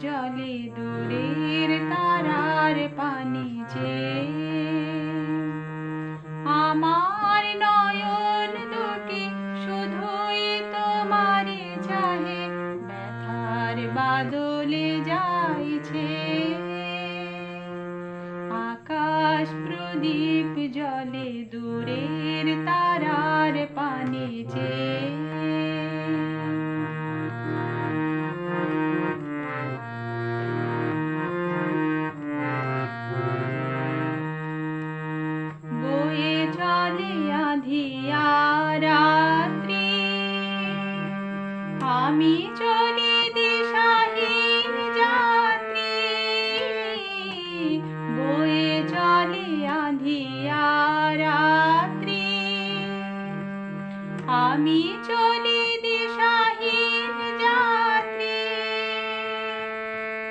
জলে দূরের তারার পানি যে আমার নয়ন দুটি শুধুই তোমারে চাহে, ব্যথার বাদলে যাইছে। আকাশ প্রদীপ জলে দূরের আমি চলি দিশাহীন যাত্রী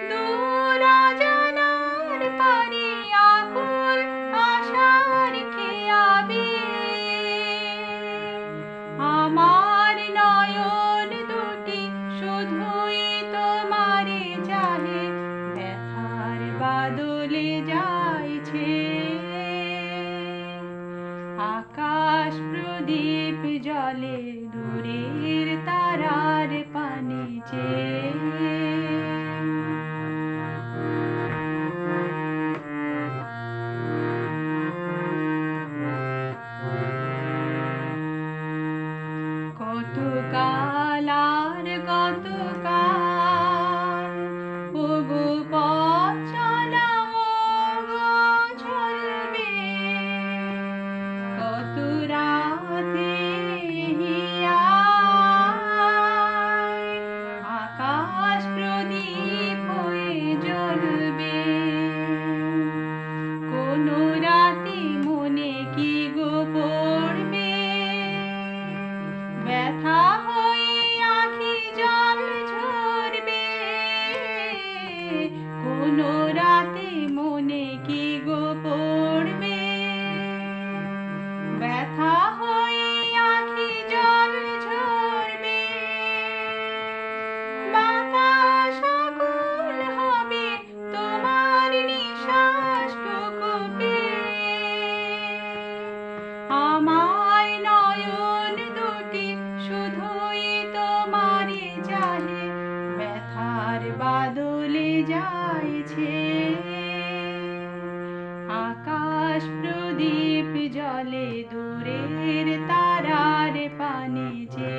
দূর জানার পারে আকুল আশার খেয়াবে আমার নয়ন দুটি শুধুই তোমারে চাহে ব্যথার বাদলে যাইছে প্রদীপ জলে দূরের তারার পানি চেয়ে ব্যথা কোন রাতে মনে কি গো যাইছে। আকাশ প্রদীপ জলে দূরের তারার পানি যে